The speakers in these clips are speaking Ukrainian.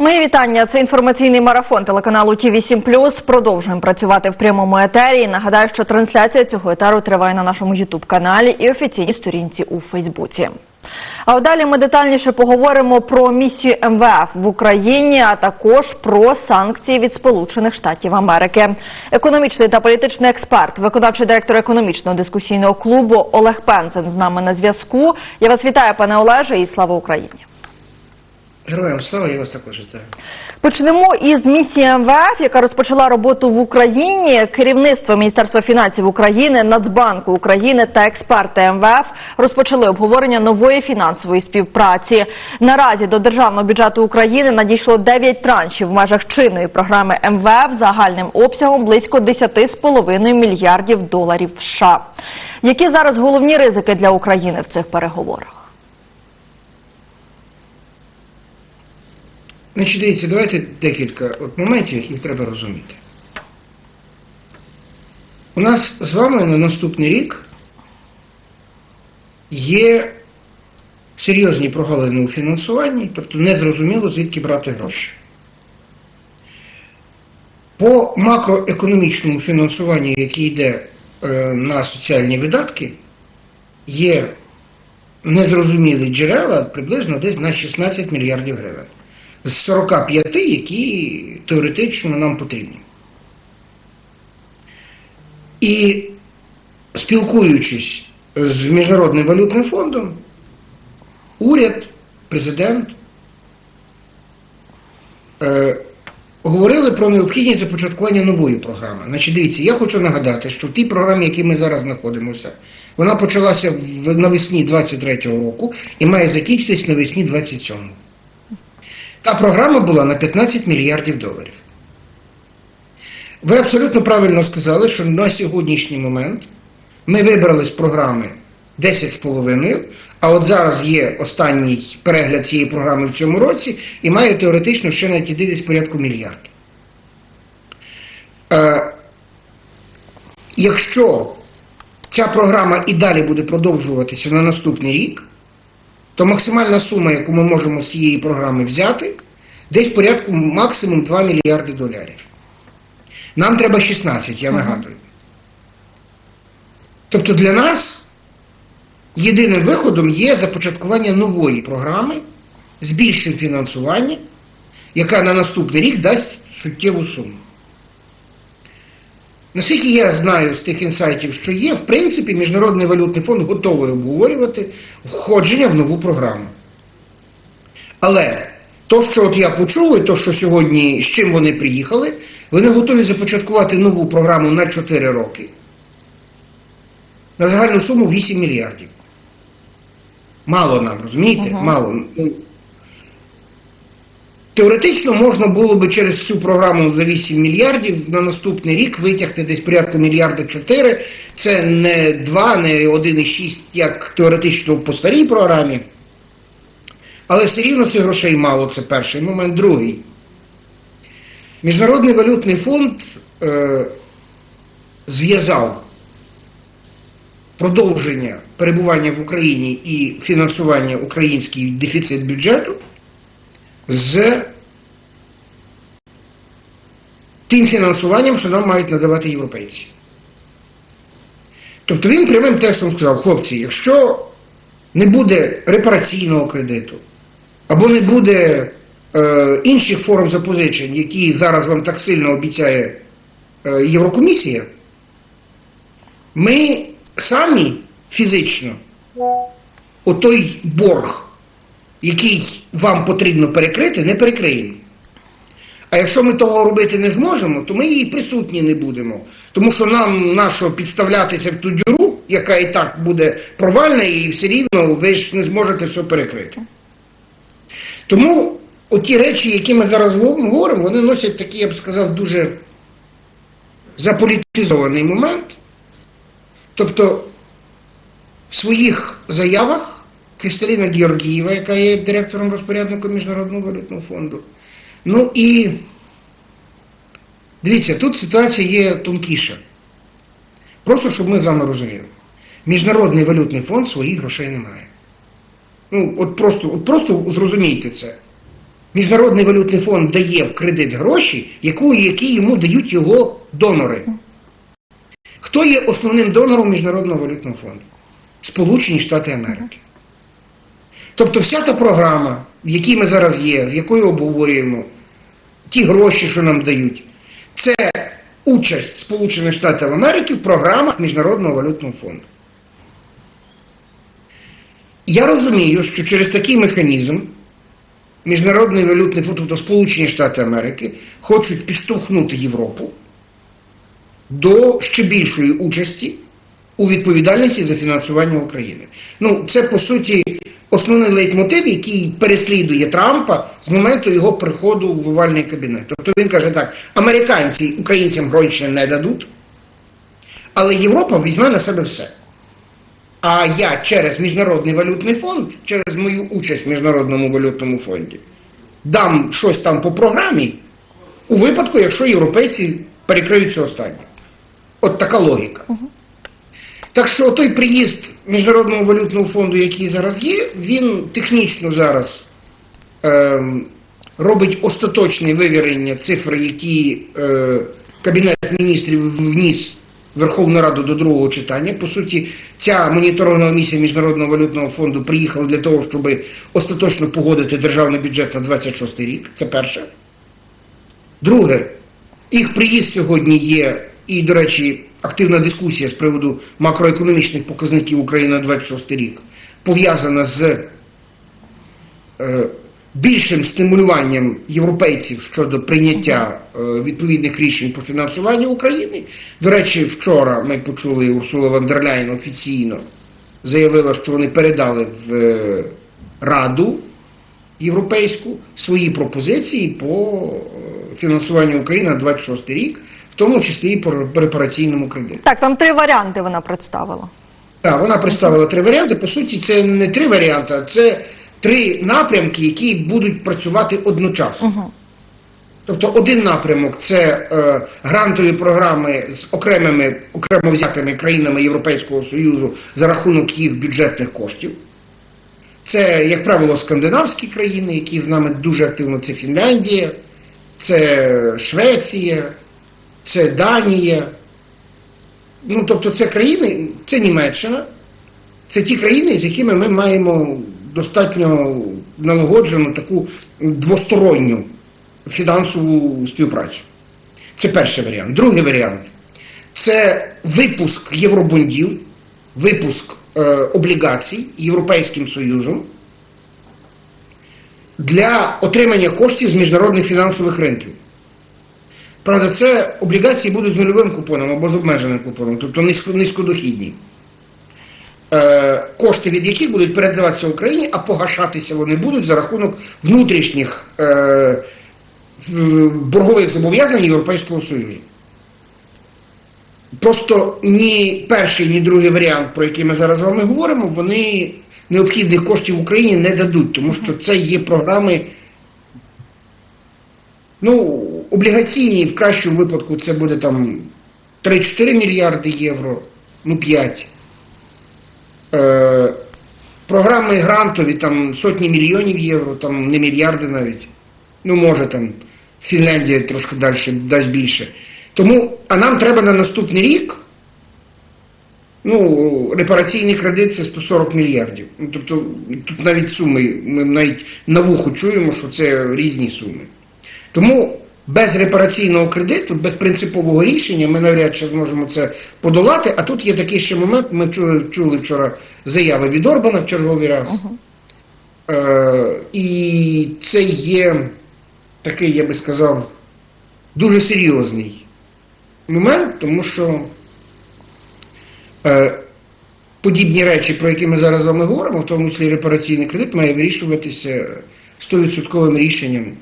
Мої вітання. Це інформаційний марафон телеканалу Ті 7 Продовжуємо працювати в прямому етері. Нагадаю, що трансляція цього етеру триває на нашому Ютуб каналі і офіційній сторінці у Фейсбуці. А далі ми детальніше поговоримо про місію МВФ в Україні, а також про санкції від Сполучених Штатів Америки. Економічний та політичний експерт, виконавчий директор економічного дискусійного клубу Олег Пензен з нами на зв'язку. Я вас вітаю, пане Олеже, і слава Україні. Героям слава, я вас також вітаю. Почнемо із місії МВФ, яка розпочала роботу в Україні. Керівництво Міністерства фінансів України, Нацбанку України та експерти МВФ розпочали обговорення нової фінансової співпраці. Наразі до державного бюджету України надійшло 9 траншів в межах чинної програми МВФ загальним обсягом близько 10,5 мільярдів доларів США. Які зараз головні ризики для України в цих переговорах? Значить, дивіться, давайте декілька от моментів, яких треба розуміти. У нас з вами на наступний рік є серйозні прогалини у фінансуванні, тобто незрозуміло, звідки брати гроші. По макроекономічному фінансуванню, яке йде е, на соціальні видатки, є незрозумілі джерела приблизно десь на 16 мільярдів гривень з 45, які теоретично нам потрібні. І спілкуючись з Міжнародним валютним фондом, уряд, президент е, говорили про необхідність започаткування нової програми. Значить, дивіться, я хочу нагадати, що в тій програмі, в якій ми зараз знаходимося, вона почалася навесні 23-го року і має закінчитись навесні 27-го. Та програма була на 15 мільярдів доларів. Ви абсолютно правильно сказали, що на сьогоднішній момент ми вибрали з програми 10,5, а от зараз є останній перегляд цієї програми в цьому році і має теоретично ще навіть іти десь порядку мільярдів. Е, якщо ця програма і далі буде продовжуватися на наступний рік, то максимальна сума, яку ми можемо з цієї програми взяти, десь в порядку максимум 2 мільярди доларів. Нам треба 16, я нагадую. Тобто для нас єдиним виходом є започаткування нової програми з більшим фінансуванням, яка на наступний рік дасть суттєву суму. Наскільки я знаю з тих інсайтів, що є, в принципі, Міжнародний валютний фонд готовий обговорювати входження в нову програму. Але то, що от я почув, і то, що сьогодні, з чим вони приїхали, вони готові започаткувати нову програму на 4 роки на загальну суму 8 мільярдів. Мало нам, розумієте? Ага. Мало. Теоретично можна було би через цю програму за 8 мільярдів на наступний рік витягти десь порядку мільярда 4. Це не 2, не 1,6, як теоретично по старій програмі. Але все рівно цих грошей мало, це перший момент. Другий. Міжнародний валютний фонд е, зв'язав продовження перебування в Україні і фінансування український дефіцит бюджету з тим фінансуванням, що нам мають надавати європейці. Тобто він прямим текстом сказав, хлопці, якщо не буде репараційного кредиту, або не буде е, інших форм запозичень, які зараз вам так сильно обіцяє е, Єврокомісія, ми самі фізично отой борг який вам потрібно перекрити, не перекриємо. А якщо ми того робити не зможемо, то ми її присутні не будемо. Тому що нам нашо підставлятися в ту дюру, яка і так буде провальна, і все рівно ви ж не зможете все перекрити. Тому оті речі, які ми зараз говоримо, вони носять такий, я б сказав, дуже заполітизований момент. Тобто в своїх заявах Кристаліна Георгієва, яка є директором розпорядником Міжнародного валютного фонду. Ну і дивіться, тут ситуація є тонкіша. Просто щоб ми з вами розуміли. Міжнародний валютний фонд своїх грошей не має. Ну, от просто, от просто зрозумійте це. Міжнародний валютний фонд дає в кредит гроші, яку, які йому дають його донори. Хто є основним донором Міжнародного валютного фонду? Сполучені Штати Америки. Тобто вся та програма, в якій ми зараз є, з якою обговорюємо, ті гроші, що нам дають, це участь Сполучених Штатів Америки в програмах Міжнародного валютного фонду. Я розумію, що через такий механізм Міжнародний валютний фонд, тобто Сполучені Штати Америки, хочуть підштовхнути Європу до ще більшої участі у відповідальності за фінансування України. Ну, це по суті основний лейтмотив, який переслідує Трампа з моменту його приходу в овальний кабінет. Тобто він каже так: американці українцям гроші не дадуть, але Європа візьме на себе все. А я через Міжнародний валютний фонд, через мою участь в Міжнародному валютному фонді, дам щось там по програмі у випадку, якщо європейці перекриються останнє. От така логіка. Так що той приїзд Міжнародного валютного фонду, який зараз є, він технічно зараз ем, робить остаточне вивірення цифр, які е, Кабінет міністрів вніс Верховну Раду до другого читання. По суті, ця моніторингова місія Міжнародного валютного фонду приїхала для того, щоб остаточно погодити державний бюджет на 26 рік. Це перше. Друге, їх приїзд сьогодні є, і, до речі, активна дискусія з приводу макроекономічних показників України на 26 рік пов'язана з е, більшим стимулюванням європейців щодо прийняття е, відповідних рішень по фінансуванню України. До речі, вчора ми почули Урсула дер офіційно заявила, що вони передали в е, Раду європейську свої пропозиції по е, фінансуванню України на 26 рік, тому числі і по репараційному кредиту. Так, там три варіанти вона представила. Так, вона представила три варіанти. По суті, це не три варіанти, а це три напрямки, які будуть працювати одночасно. Тобто один напрямок це е, грантові програми з окремими окремо взятими країнами Європейського Союзу за рахунок їх бюджетних коштів. Це, як правило, скандинавські країни, які з нами дуже активно, це Фінляндія, це Швеція, це Данія. Ну, тобто, це країни, це Німеччина, це ті країни, з якими ми маємо достатньо налагоджену таку двосторонню фінансову співпрацю. Це перший варіант. Другий варіант це випуск євробондів, випуск е, облігацій Європейським Союзом для отримання коштів з міжнародних фінансових ринків. Правда, це облігації будуть з нульовим купоном або з обмеженим купоном, тобто низькодохідні. Е, кошти від яких будуть передаватися Україні, а погашатися вони будуть за рахунок внутрішніх е, боргових зобов'язань Європейського Союзу. Просто ні перший, ні другий варіант, про який ми зараз з вами говоримо, вони необхідних коштів Україні не дадуть, тому що це є програми. Ну, облігаційні в кращому випадку це буде там 3-4 мільярди євро, ну 5. Е, програми грантові там сотні мільйонів євро, там не мільярди навіть. Ну, може там Фінляндія трошки далі дасть більше. Тому, а нам треба на наступний рік. Ну, репараційний кредит це 140 мільярдів. Ну, тобто, тут навіть суми, ми навіть на вуху чуємо, що це різні суми. Тому без репараційного кредиту, без принципового рішення ми навряд чи зможемо це подолати. А тут є такий ще момент. Ми чули, чули вчора заяви від Орбана в черговий раз. Е, і це є такий, я би сказав, дуже серйозний момент, тому що е, подібні речі, про які ми зараз з вами говоримо, в тому числі репараційний кредит, має вирішуватися 100% рішенням.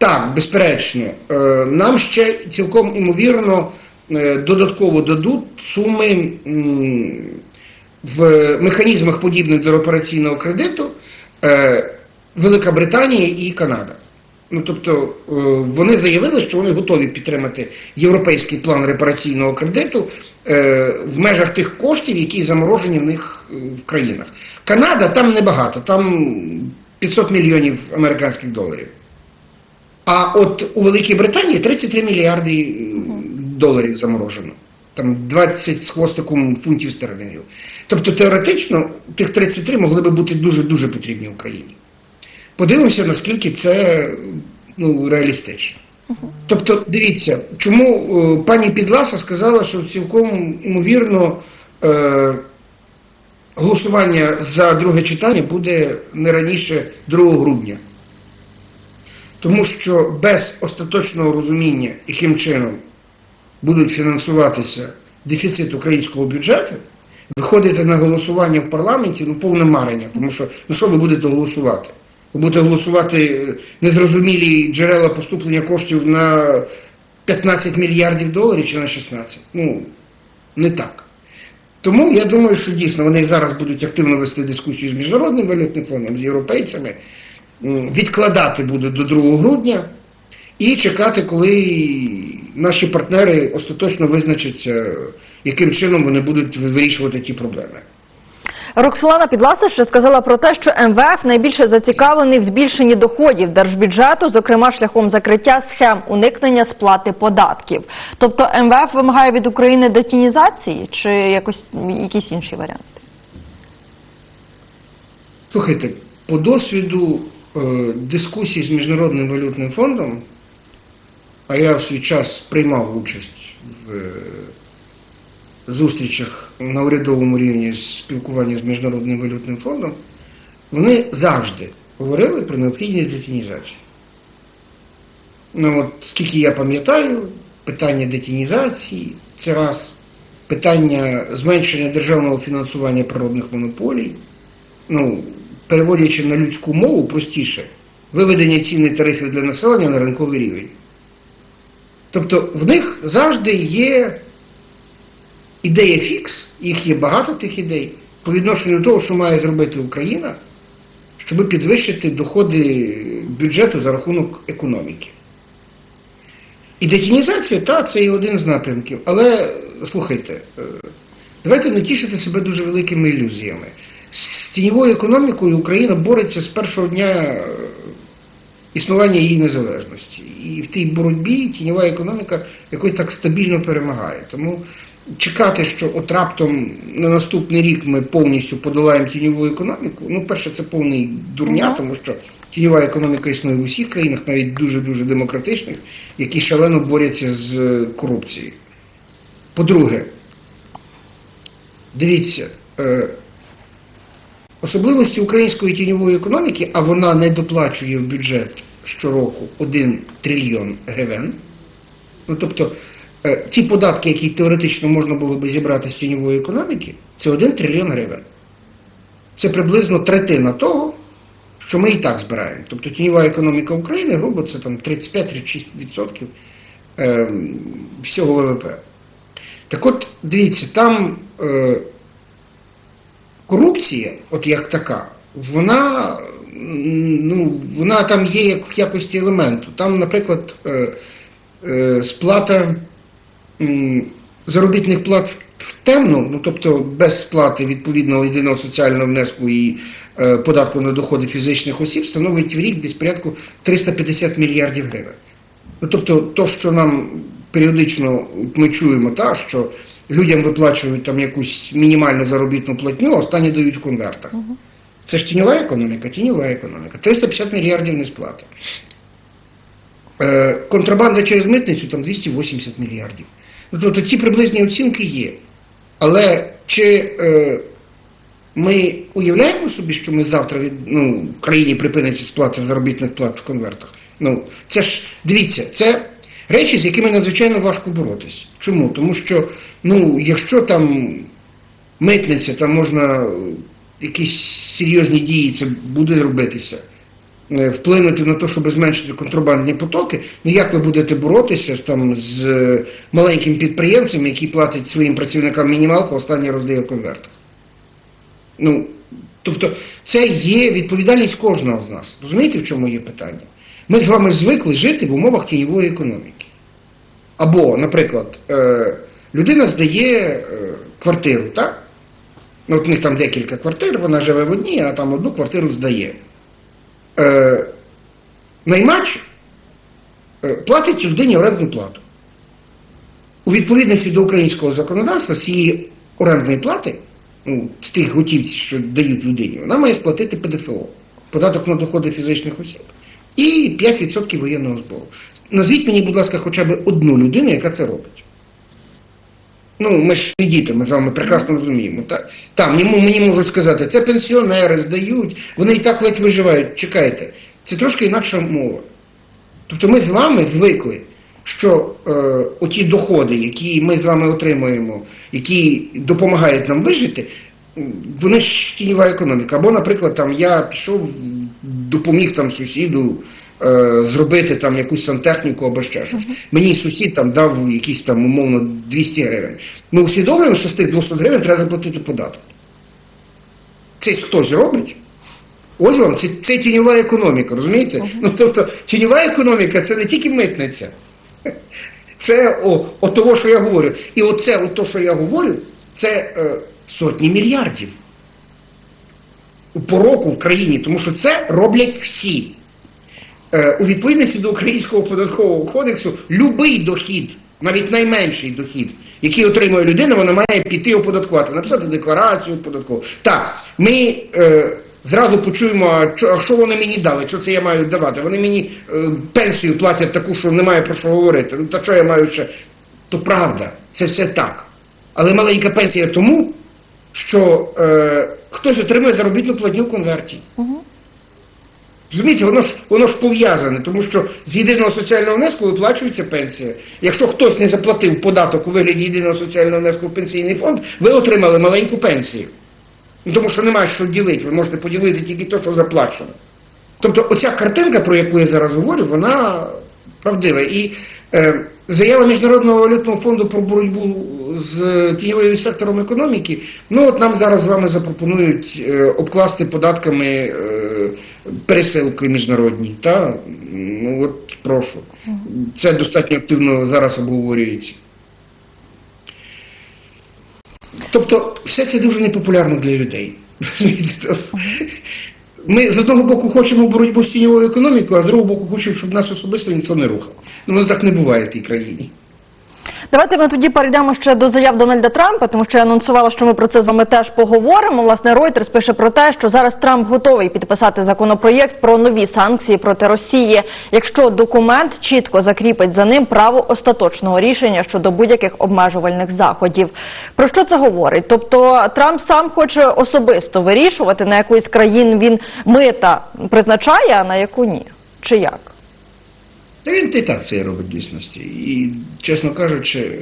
Так, безперечно, е, нам ще цілком імовірно е, додатково дадуть суми в механізмах подібних до операційного кредиту е, Велика Британія і Канада. Ну, тобто вони заявили, що вони готові підтримати європейський план репараційного кредиту в межах тих коштів, які заморожені в них в країнах. Канада там небагато, там 500 мільйонів американських доларів. А от у Великій Британії 33 мільярди е, доларів заморожено. Там 20 з хвостиком фунтів стерлінгів. Тобто теоретично тих 33 могли би бути дуже-дуже потрібні Україні. Подивимося, наскільки це ну, реалістично. Тобто, дивіться, чому е, пані Підласа сказала, що цілком ймовірно е, голосування за друге читання буде не раніше 2 грудня. Тому що без остаточного розуміння, яким чином будуть фінансуватися дефіцит українського бюджету, виходити на голосування в парламенті ну, повне марення. Тому що ну що ви будете голосувати? Ви будете голосувати е, незрозумілі джерела поступлення коштів на 15 мільярдів доларів чи на 16. Ну, не так. Тому я думаю, що дійсно вони зараз будуть активно вести дискусію з Міжнародним валютним фондом, з європейцями, відкладати будуть до 2 грудня і чекати, коли наші партнери остаточно визначаться, яким чином вони будуть вирішувати ті проблеми. Роксолана Підласа ще сказала про те, що МВФ найбільше зацікавлений в збільшенні доходів держбюджету, зокрема шляхом закриття схем уникнення сплати податків. Тобто МВФ вимагає від України детінізації чи якось якісь інші варіанти? Слухайте, по досвіду е, дискусій з Міжнародним валютним фондом, а я в свій час приймав участь в е, зустрічах на урядовому рівні спілкування з Міжнародним валютним фондом, вони завжди говорили про необхідність детінізації. Ну, от, скільки я пам'ятаю, питання детінізації це раз, питання зменшення державного фінансування природних монополій, ну, переводячи на людську мову простіше, виведення цін і тарифів для населення на ринковий рівень. Тобто в них завжди є ідея фікс, їх є багато тих ідей, по відношенню до того, що має зробити Україна, щоб підвищити доходи бюджету за рахунок економіки. І детінізація, так, це і один з напрямків. Але слухайте, е, давайте не тішити себе дуже великими ілюзіями. З тіньовою економікою Україна бореться з першого дня е, існування її незалежності. І в тій боротьбі тіньова економіка якось так стабільно перемагає. Тому чекати, що от раптом на наступний рік ми повністю подолаємо тіньову економіку, ну, перше, це повний дурня, тому що тіньова економіка існує в усіх країнах, навіть дуже-дуже демократичних, які шалено борються з е, корупцією. По-друге, дивіться, е, особливості української тіньової економіки, а вона не доплачує в бюджет щороку 1 трильйон гривень. Ну, тобто, е, ті податки, які теоретично можна було би зібрати з тіньової економіки, це 1 трильйон гривень. Це приблизно третина того, що ми і так збираємо. Тобто тіньова економіка України, грубо, це там 35-36% е, всього ВВП. Так от, дивіться, там е, корупція, от як така, вона, ну, вона там є як в якості елементу. Там, наприклад, е, е, сплата заробітних плат в, темну, ну тобто без сплати відповідного єдиного соціального внеску і е, податку на доходи фізичних осіб, становить в рік десь порядку 350 мільярдів гривень. Ну, тобто, то, що нам періодично ми чуємо, та, що людям виплачують там якусь мінімальну заробітну платню, а останні дають в конвертах. Це ж тіньова економіка, тіньова економіка. 350 мільярдів не сплати. Е, контрабанда через митницю там 280 мільярдів. Ну, тобто ці приблизні оцінки є. Але чи е, ми уявляємо собі, що ми завтра від, ну, в країні припиниться сплата заробітних плат в конвертах? Ну, це ж дивіться, це речі, з якими надзвичайно важко боротися. Чому? Тому що, ну, якщо там митниця, там можна е, якісь серйозні дії, це буде робитися. е, Вплинути на те, щоб зменшити контрабандні потоки, ну як ви будете боротися там з е, маленьким підприємцем, який платить своїм працівникам мінімалку, останній роздає в конвертах? Ну, тобто, це є відповідальність кожного з нас. Розумієте, в чому є питання? Ми з вами звикли жити в умовах тіньової економіки. Або, наприклад, е, людина здає е, квартиру, так? Ну, От в них там декілька квартир, вона живе в одній, а там одну квартиру здає. Е, наймач платить людині орендну плату. У відповідності до українського законодавства з цієї орендної плати, ну, з тих готівців, що дають людині, вона має сплатити ПДФО, податок на доходи фізичних осіб, і 5% воєнного збору. Назвіть мені, будь ласка, хоча б одну людину, яка це робить. Ну, ми ж не діти, ми з вами прекрасно розуміємо. Та, там мені можуть сказати, це пенсіонери здають, вони і так ледь виживають. Чекайте, це трошки інакша мова. Тобто ми з вами звикли, що е, оті доходи, які ми з вами отримуємо, які допомагають нам вижити, вони ж тіньова економіка. Або, наприклад, там я пішов, допоміг там сусіду е, зробити там якусь сантехніку або ще щось. Мені сусід там дав якісь там умовно 200 гривень. Ми усвідомлюємо, що з тих 200 гривень треба заплатити податок. Це хтось робить. Ось вам це, це тіньова економіка, розумієте? Ну тобто тіньова економіка це не тільки митниця. Це о, о того, що я говорю. І оце, о то, що я говорю, це е, сотні мільярдів по року в країні, тому що це роблять всі. Е, у відповідності до Українського податкового кодексу любий дохід, навіть найменший дохід, який отримує людина, вона має піти оподаткувати, написати декларацію податкову. Так, ми е, зразу почуємо, а що вони мені дали, що це я маю давати. Вони мені е, пенсію платять таку, що немає про що говорити. Ну та що я маю ще? То правда, це все так. Але маленька пенсія тому, що е, хтось отримує заробітну платню в конверті. Розумієте, воно ж воно ж пов'язане, тому що з єдиного соціального внеску виплачується пенсія. Якщо хтось не заплатив податок у вигляді єдиного соціального внеску в пенсійний фонд, ви отримали маленьку пенсію. Ну, Тому що немає що ділити, ви можете поділити тільки те, що заплачено. Тобто, оця картинка, про яку я зараз говорю, вона правдива. І е, заява Міжнародного валютного фонду про боротьбу з тіньовим сектором економіки, ну от нам зараз з вами запропонують е, обкласти податками е, пересилки міжнародні. Та? Ну от прошу. Це достатньо активно зараз обговорюється. Тобто, все це дуже непопулярно для людей. Ми з одного боку хочемо боротьбу з тіньовою економікою, а з другого боку хочемо, щоб нас особисто ніхто не рухав. Ну, воно так не буває в тій країні. Давайте ми тоді перейдемо ще до заяв Дональда Трампа, тому що я анонсувала, що ми про це з вами теж поговоримо. Власне, Reuters пише про те, що зараз Трамп готовий підписати законопроєкт про нові санкції проти Росії, якщо документ чітко закріпить за ним право остаточного рішення щодо будь-яких обмежувальних заходів. Про що це говорить? Тобто Трамп сам хоче особисто вирішувати, на яку із країн він мита призначає, а на яку ні, чи як? Та він і так це робить в дійсності. І, чесно кажучи,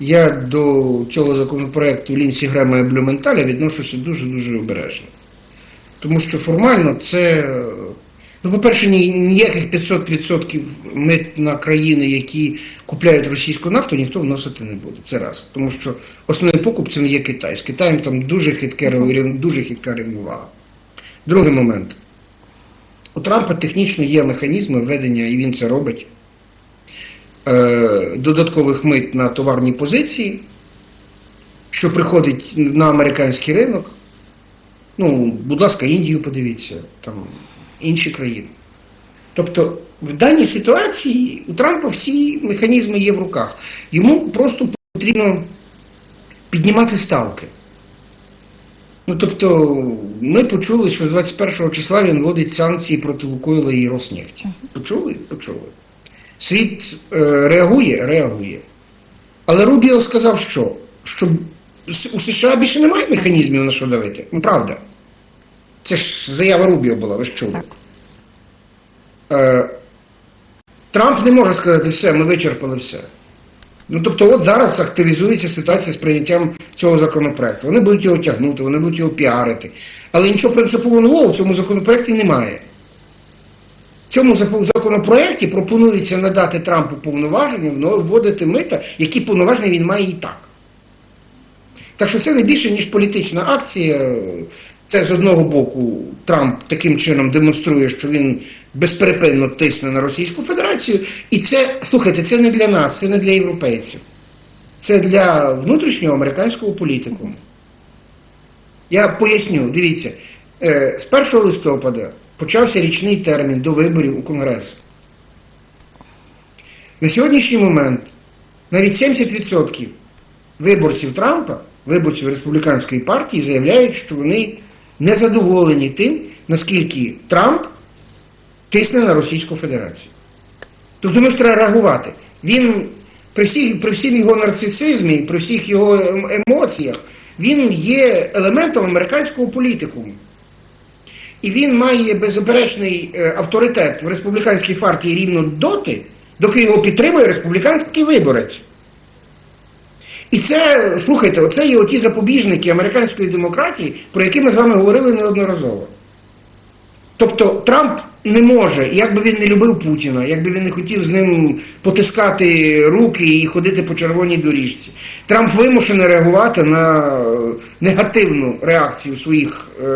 я до цього законопроекту Лінсі Грема і Блюменталя відношуся дуже-дуже обережно. Тому що формально це, ну, по-перше, ніяких 500% мит на країни, які купляють російську нафту, ніхто вносити не буде. Це раз. Тому що основним покупцем є Китай. З Китаєм там дуже хитке, рев- дуже хитка рівновага. Другий момент. У Трампа технічно є механізми введення, і він це робить, е, додаткових мит на товарні позиції, що приходить на американський ринок. Ну, будь ласка, Індію подивіться, там інші країни. Тобто, в даній ситуації у Трампа всі механізми є в руках. Йому просто потрібно піднімати ставки. Ну, тобто, ми почули, що з 21 числа він вводить санкції проти Лукойла і Роснефті. Почули? Почули. Світ е, реагує? Реагує. Але Рубіо сказав, що? Що у США більше немає механізмів на що давити. Ну, правда. Це ж заява Рубіо була, ви ж чули. Е, Трамп не може сказати, все, ми вичерпали все. Ну, тобто, от зараз активізується ситуація з прийняттям цього законопроекту. Вони будуть його тягнути, вони будуть його піарити. Але нічого принципово нового в цьому законопроекті немає. В цьому законопроекті пропонується надати Трампу повноваження вводити мита, які повноваження він має і так. Так що це не більше, ніж політична акція. Це з одного боку Трамп таким чином демонструє, що він безперепинно тисне на Російську Федерацію. І це, слухайте, це не для нас, це не для європейців. Це для внутрішнього американського політику. Я поясню, дивіться, е, з 1 листопада почався річний термін до виборів у Конгрес. На сьогоднішній момент навіть 70% виборців Трампа, виборців республіканської партії, заявляють, що вони не задоволені тим, наскільки Трамп тисне на Російську Федерацію. Тобто ми ж треба реагувати. Він при, всіх, при всім його нарцисизмі, при всіх його ем- емоціях, він є елементом американського політикуму. І він має беззаперечний е, авторитет в республіканській партії рівно доти, доки його підтримує республіканський виборець. І це, слухайте, оце є оті запобіжники американської демократії, про які ми з вами говорили неодноразово. Тобто Трамп не може, як би він не любив Путіна, як би він не хотів з ним потискати руки і ходити по червоній доріжці. Трамп вимушений реагувати на е, негативну реакцію своїх е,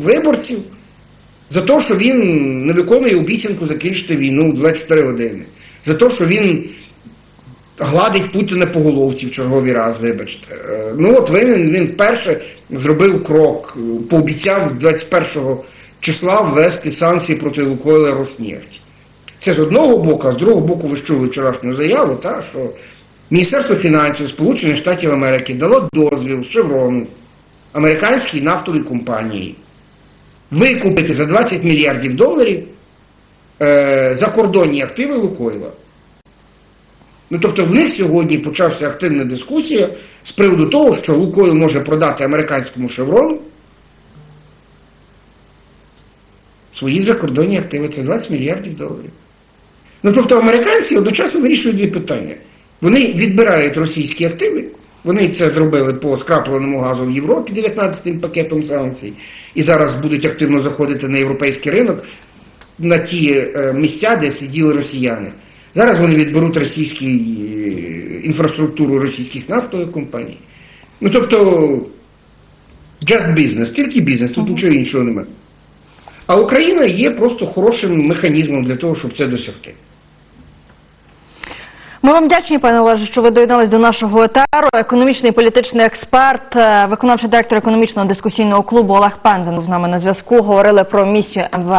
виборців за те, що він не виконує обіцянку закінчити війну в 24 години, за те, що він гладить Путіна по головці в черговий раз, вибачте. Е, Ну от він, він вперше зробив крок, е, пообіцяв 21 числа ввести санкції проти Лукойла Роснефті. Це з одного боку, а з другого боку, ви чули вчорашню заяву, та, що Міністерство фінансів Сполучених Штатів Америки дало дозвіл Шеврону, американській нафтовій компанії, викупити за 20 мільярдів доларів е, закордонні активи Лукойла. Ну, тобто в них сьогодні почався активна дискусія з приводу того, що Лукойл може продати американському шеврону свої закордонні активи. Це 20 мільярдів доларів. Ну, тобто американці одночасно вирішують дві питання. Вони відбирають російські активи. Вони це зробили по скрапленому газу в Європі 19-м пакетом санкцій, і зараз будуть активно заходити на європейський ринок на ті е, місця, де сиділи росіяни. Зараз вони відберуть російські е, інфраструктуру російських нафтових компаній. Ну тобто, just business, тільки бізнес, тут нічого іншого немає. А Україна є просто хорошим механізмом для того, щоб це досягти. Ми вам вдячні, пане Олеже, що ви доєднались до нашого етеру. Економічний і політичний експерт, е, виконавчий директор економічного дискусійного клубу Олег Пензен з нами на зв'язку. Говорили про місію МВФ